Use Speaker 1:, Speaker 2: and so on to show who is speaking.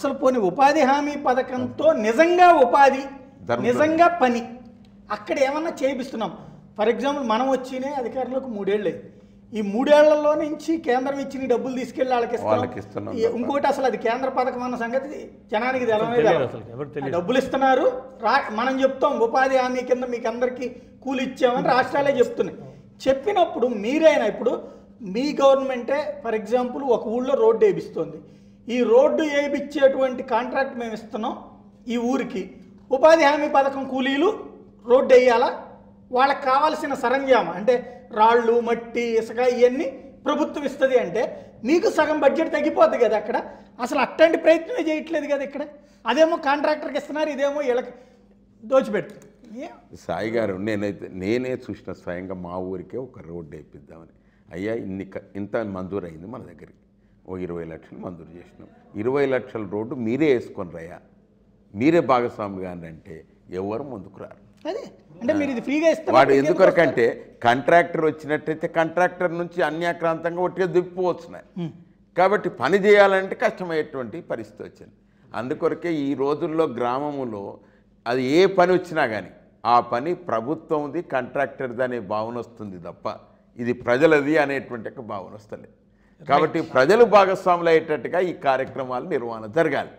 Speaker 1: అసలు పోనీ ఉపాధి హామీ పథకంతో నిజంగా ఉపాధి. నిజంగా పని. అక్కడ ఏమన్నా చేపిస్తున్నాం ఫర్ ఎగ్జాంపుల్ మనం వచ్చినే అధికారులకు మూడేళ్ళే. ఈ మూడేళ్ళలో నుంచి కేంద్రం ఇచ్చిన డబ్బులు తీసుకెళ్ళి వాళ్ళకి
Speaker 2: ఇస్తున్నాం
Speaker 1: ఇంకోటి అసలు అది కేంద్ర పథకం అన్న సంగతి జనానికి. డబ్బులు ఇస్తున్నారు. రా మనం చెప్తాం ఉపాధి హామీ కింద మీకు అందరికీ కూలి ఇచ్చామని రాష్ట్రాలే చెప్తున్నాయి. చెప్పినప్పుడు మీరైనా ఇప్పుడు మీ గవర్నమెంటే ఫర్ ఎగ్జాంపుల్ ఒక ఊళ్ళో రోడ్డు వేపిస్తుంది. ఈ రోడ్డు వేయించేటువంటి కాంట్రాక్ట్ మేము ఇస్తున్నాం ఈ ఊరికి. ఉపాధి హామీ పథకం కూలీలు రోడ్డు వేయాలా? వాళ్ళకి కావాల్సిన సరంజామా అంటే రాళ్ళు మట్టి ఇసుక ఇవన్నీ ప్రభుత్వం ఇస్తుంది అంటే మీకు సగం బడ్జెట్ తగ్గిపోద్ది కదా అక్కడ? అసలు అట్లాంటి ప్రయత్నమే చేయట్లేదు కదా ఇక్కడ? అదేమో కాంట్రాక్టర్కి ఇస్తున్నారు ఇదేమో వీళ్ళకి దోచిపెడుతుంది. ఏ-
Speaker 2: సాయి గారు నేనైతే నేనే చూసిన స్వయంగా మా ఊరికే ఒక రోడ్డు వేయిద్దామని అయ్యా ఇన్ని క- ఇంత మంజూరు అయింది మన దగ్గరికి. ఓ ఇరవై లక్షలు మంజూరు చేసినాం. ఇరవై లక్షల రోడ్డు మీరే వేసుకొని రయ్యా మీరే భాగస్వామిగా అంటే ఎవరు ముందుకు రారు.
Speaker 1: అదే అంటే మీరు ఇది ఫ్రీగా ఇస్తారు
Speaker 2: వాడు ఎందుకొరకంటే కాంట్రాక్టర్ వచ్చినట్టయితే కాంట్రాక్టర్ నుంచి అన్యాక్రాంతంగా ఒట్టిగా దిప్పిపోవచ్చున్నాయి కాబట్టి పని చేయాలంటే కష్టమయ్యేటువంటి పరిస్థితి వచ్చింది. అందుకొరకే ఈ రోజుల్లో గ్రామములో అది ఏ పని వచ్చినా కానీ ఆ పని ప్రభుత్వంది కాంట్రాక్టర్ది అనే భావన వస్తుంది తప్ప ఇది ప్రజలది అనేటువంటి ఒక భావన వస్తలేదు. కాబట్టి ప్రజలు భాగస్వాములు అయ్యేటట్టుగా ఈ కార్యక్రమాలు నిర్వహణ జరగాలి.